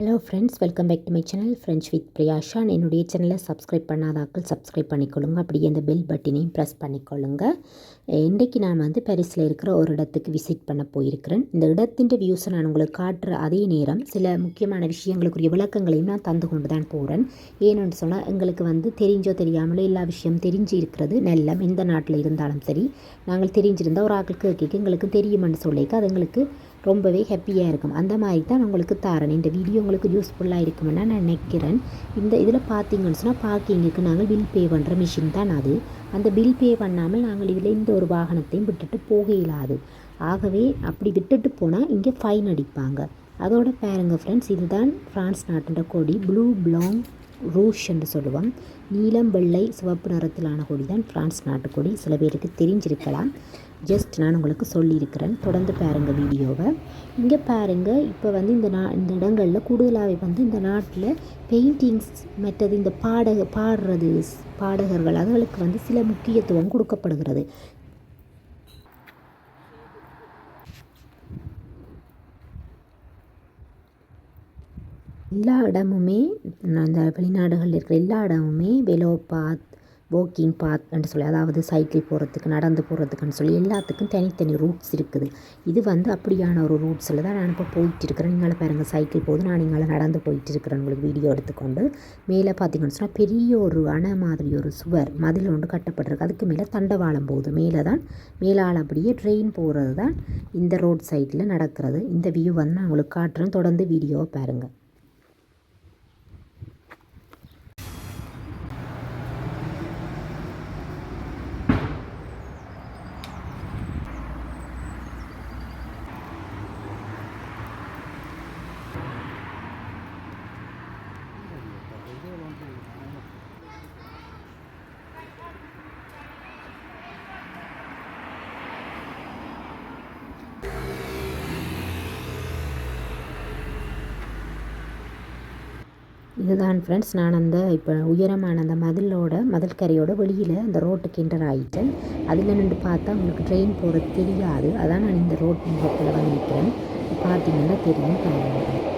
Hello friends welcome back to my channel friends with Priyasha என்னுடைய சேனலை subscribe பண்ணாதாக்கள் subscribe பண்ணிக்கொள்ளுங்க. அப்படியே அந்த பெல் பட்டினையும் ப்ரெஸ் பண்ணிக்கொள்ளுங்க. இன்றைக்கு நான் வந்து பாரிஸில் இருக்கிற ஒரு இடத்துக்கு விசிட் பண்ண போயிருக்கிறேன். இந்த இடத்தின் வியூஸை நான் உங்களுக்கு காட்டுற அதே நேரம் சில முக்கியமான விஷயங்களுக்குரிய விளக்கங்களையும் நான் தந்து கொண்டு தான் போகிறேன் ஏன்னு சொன்னால் எங்களுக்கு வந்து தெரிஞ்சோ தெரியாமலோ எல்லா விஷயம் தெரிஞ்சு இருக்கிறது. நெல்லம் எந்த நாட்டில் இருந்தாலும் சரி நாங்கள் தெரிஞ்சிருந்தால் ஒரு ஆக்களுக்கு கேட்க எங்களுக்கு தெரியுமென்னு சொல்லிக்க அது எங்களுக்கு ரொம்பவே ஹாப்பியாக இருக்கும். அந்த மாதிரி தான் உங்களுக்கு தாரேன். இந்த வீடியோ உங்களுக்கு யூஸ்ஃபுல்லாக இருக்குமென்னு நான் நினைக்கிறேன். இந்த இதில் பார்த்தீங்கன்னு சொன்னால் பார்க்கிங்குக்கு நாங்கள் பில் பே பண்ணுற மிஷின் தான் அது. அந்த பில் பே பண்ணாமல் நாங்கள் இதில் இந்த ஒரு வாகனத்தையும் விட்டுட்டு போக இயலாது. ஆகவே அப்படி விட்டுட்டு போனால் இங்கே ஃபைன் அடிப்பாங்க. அதோட பாருங்கள் ஃப்ரெண்ட்ஸ் இதுதான் ஃப்ரான்ஸ் நாட்டோட கொடி ப்ளூ ப்ளாங் ரூஷ் என்று சொல்லுவோம். நீலம் வெள்ளை சிவப்பு நிறத்திலான கொடி தான் ஃப்ரான்ஸ் நாட்டுக்கொடி. சில பேருக்கு தெரிஞ்சிருக்கலாம். ஜஸ்ட் நான் உங்களுக்கு சொல்லியிருக்கிறேன். தொடர்ந்து பாருங்கள் வீடியோவை. இங்கே பாருங்கள் இப்போ வந்து இந்த நா இந்த இடங்களில் கூடுதலாகவே வந்து இந்த நாட்டில் பெயிண்டிங்ஸ் மற்றது இந்த பாடக பாடுறது பாடகர்கள் அதுகளுக்கு வந்து சில முக்கியத்துவம் கொடுக்கப்படுகிறது. எல்லா இடமுமே அந்த வெளிநாடுகளில் இருக்கிற எல்லா இடமுமே வெலோ பாத் வாக்கிங் பாத்ன்னு சொல்லி அதாவது சைக்கிள் போகிறதுக்கு நடந்து போகிறதுக்குன்னு சொல்லி எல்லாத்துக்கும் தனித்தனி ரூட்ஸ் இருக்குது. இது வந்து அப்படியான ஒரு ரூட்ஸில் தான் நான் இப்போ போயிட்டு இருக்கிறேன் நீங்கள பாருங்கள் சைக்கிள் போகுது. நான் நீங்களே நடந்து போயிட்டு இருக்கிறேன் உங்களுக்கு வீடியோ எடுத்துக்கொண்டு. மேலே பார்த்தீங்கன்னு சொன்னால் பெரிய ஒரு அணை மாதிரி ஒரு சுவர் மதில் ஒன்று கட்டப்பட்டிருக்கு. அதுக்கு மேலே தண்டவாளம் போகுது. மேலே தான் மேலால் அப்படியே ட்ரெயின் போகிறது தான் இந்த ரோட் சைடில் நடக்கிறது. இந்த வியூ வந்து நான் உங்களுக்கு காட்டுறேன். தொடர்ந்து வீடியோவை பாருங்கள் இதுதான் ஃப்ரெண்ட்ஸ் நான் அந்த இப்போ உயரமான அந்த மதிலோட மதில் கரையோட வெளியில் அந்த ரோட்டுக்கு என்டர் ஆகிட்டேன் அதில் நின்று பார்த்தா உங்களுக்கு ட்ரெயின் போகிறது தெரியாது. அதான் நான் இந்த ரோட் முகத்தில் வந்து நிற்கிறேன் பார்த்தீங்கன்னா தெரியும். பாருங்கள்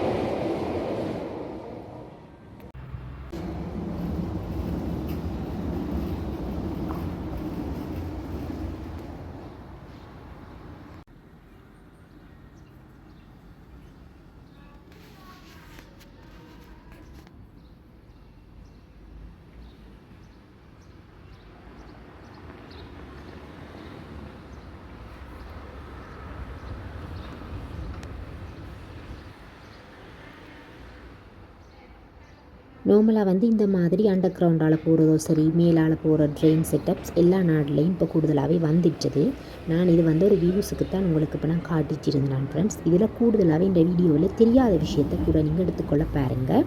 நார்மலாக வந்து இந்த மாதிரி அண்டர் கிரவுண்டால் போகிறதோ சரி மேலால் போகிற ட்ரெயின் செட்டப்ஸ் எல்லா நாட்லேயும் இப்போ கூடுதலாகவே வந்துடுச்சது நான் இது வந்து ஒரு வியூஸுக்கு தான் உங்களுக்கு இப்போ நான் காட்டிச்சிருந்தேன் ஃப்ரெண்ட்ஸ் இதில் கூடுதலாகவே இந்த வீடியோவில் தெரியாத விஷயத்தை கூட நீங்கள் எடுத்துக்கொள்ள பாருங்கள்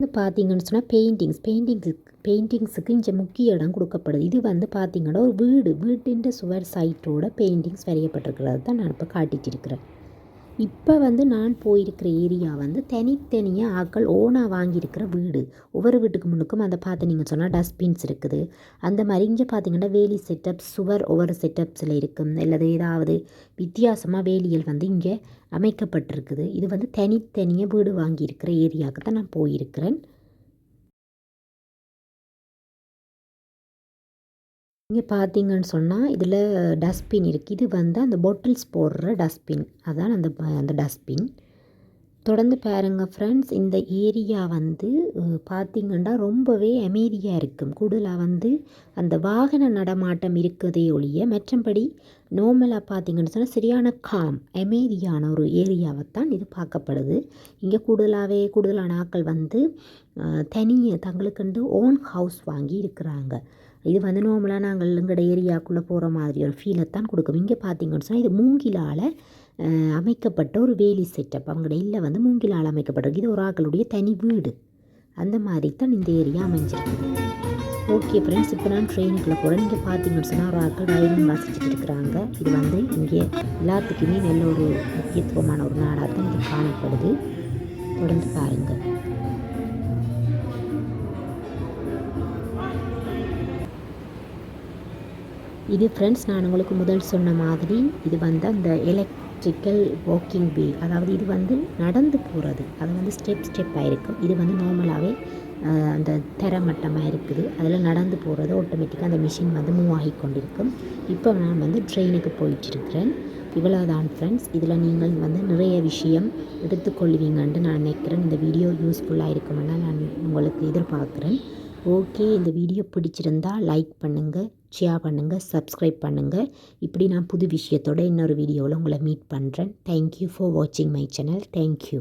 இது பார்த்தீங்கன்னு சொன்னால் பெயிண்டிங்ஸ் பெயிண்டிங்ஸுக்கு பெயிண்டிங்ஸுக்கு இங்கே முக்கிய இடம் கொடுக்கப்படுது. இது வந்து பார்த்திங்கன்னா ஒரு வீடு வீட்டின் சுவர் சைட்டோட பெயிண்டிங்ஸ் வரையப்பட்டிருக்கிறது தான் நான் இப்போ காட்டிச்சிருக்கிறேன் இப்போ வந்து நான் போயிருக்கிற ஏரியா வந்து தனித்தனியாக ஆக்கள் ஓனாக வாங்கியிருக்கிற வீடு. ஒவ்வொரு வீட்டுக்கு முன்னுக்கும் அதை பார்த்து நீங்கள் சொன்னால் டஸ்ட்பின்ஸ் இருக்குது. அந்த மாதிரி இங்கே பார்த்தீங்கன்னா வேலி செட்டப்ஸ் சுவர் ஒவ்வொரு செட்டப்ஸில் இருக்கும் அல்லது ஏதாவது வித்தியாசமாக வேலியல் வந்து இங்கே அமைக்கப்பட்டிருக்குது. இது வந்து தனித்தனியாக வீடு வாங்கியிருக்கிற ஏரியாவுக்கு தான் நான் போயிருக்கிறேன். இங்கே பார்த்தீங்கன்னு சொன்னால் இதில் டஸ்ட்பின் இருக்குது இது வந்து அந்த பாட்டில்ஸ் போடுற டஸ்ட்பின் அதான் அந்த அந்த டஸ்ட்பின் தொடர்ந்து பாருங்கள் ஃப்ரெண்ட்ஸ் இந்த ஏரியா வந்து பார்த்திங்கன்னா ரொம்பவே அமைதியாக இருக்கும். கூடுதலாக வந்து அந்த வாகன நடமாட்டம் இருக்கதே ஒழிய மற்றபடி நார்மலாக பார்த்திங்கன்னு சொன்னால் சரியான காம் அமைதியான ஒரு ஏரியாவை தான் இது பார்க்கப்படுது. இங்கே கூடுதலாகவே கூடுதலான ஆட்கள் வந்து தனியாக தங்களுக்குண்டு ஓன் ஹவுஸ் வாங்கி இருக்கிறாங்க. இது வந்து நார்மலாக நாங்கள் எங்களோட ஏரியாவுக்குள்ளே போகிற மாதிரி ஒரு ஃபீலை தான் கொடுக்கும். இங்கே பார்த்தீங்கன்னு சொன்னால் இது மூங்கிலால் அமைக்கப்பட்ட ஒரு வேலி செட்டப் அவங்களோட இல்லை வந்து மூங்கிலால் அமைக்கப்பட்டிருக்கு. இது ஒரு ஆக்களுடைய தனி வீடு. அந்த மாதிரி தான் இந்த ஏரியா அமைஞ்சிருக்கு. ஓகே ஃப்ரெண்ட்ஸ் இப்போ நான் ட்ரெயினுக்குள்ளே போகிறேன் இங்கே பார்த்தீங்கன்னு சொன்னால் ஒரு ஆக்கள் வயலின் வாசிச்சுட்டு இருக்கிறாங்க. இது வந்து இங்கே எல்லாத்துக்குமே நல்ல ஒரு முக்கியத்துவமான ஒரு நாடாக தான் இது காணப்படுது. தொடர்ந்து பாருங்கள் இது ஃப்ரெண்ட்ஸ் நான் உங்களுக்கு முதல் சொன்ன மாதிரி இது வந்து அந்த எலக்ட்ரிக்கல் வாக்கிங் வீல் அதாவது இது வந்து நடந்து போகிறது அது வந்து ஸ்டெப் ஸ்டெப்பாக இருக்கும் இது வந்து நார்மலாகவே அந்த தரமட்டமாக இருக்குது. அதில் நடந்து போகிறது ஆட்டோமேட்டிக்காக அந்த மிஷின் வந்து மூவ் ஆகி கொண்டிருக்கும். இப்போ நான் வந்து ட்ரெயினுக்கு போயிட்டுருக்கிறேன். இவ்வளோதான் ஃப்ரெண்ட்ஸ் இதில் நீங்கள் வந்து நிறைய விஷயம் எடுத்துக்கொள்வீங்கன்ட்டு நான் நினைக்கிறேன். இந்த வீடியோ யூஸ்ஃபுல்லாக இருக்குமென்னா நான் உங்களுக்கு எதிர்பார்க்குறேன். ஓகே இந்த வீடியோ பிடிச்சிருந்தா லைக் பண்ணுங்கள் ஷேர் பண்ணுங்கள் சப்ஸ்கிரைப் பண்ணுங்கள் இப்படி நான் புது விஷயத்தோட இன்னொரு வீடியோவில் உங்களை மீட் பண்ணுறேன் தேங்க்யூ ஃபார் வாட்சிங் மை சேனல் தேங்க்யூ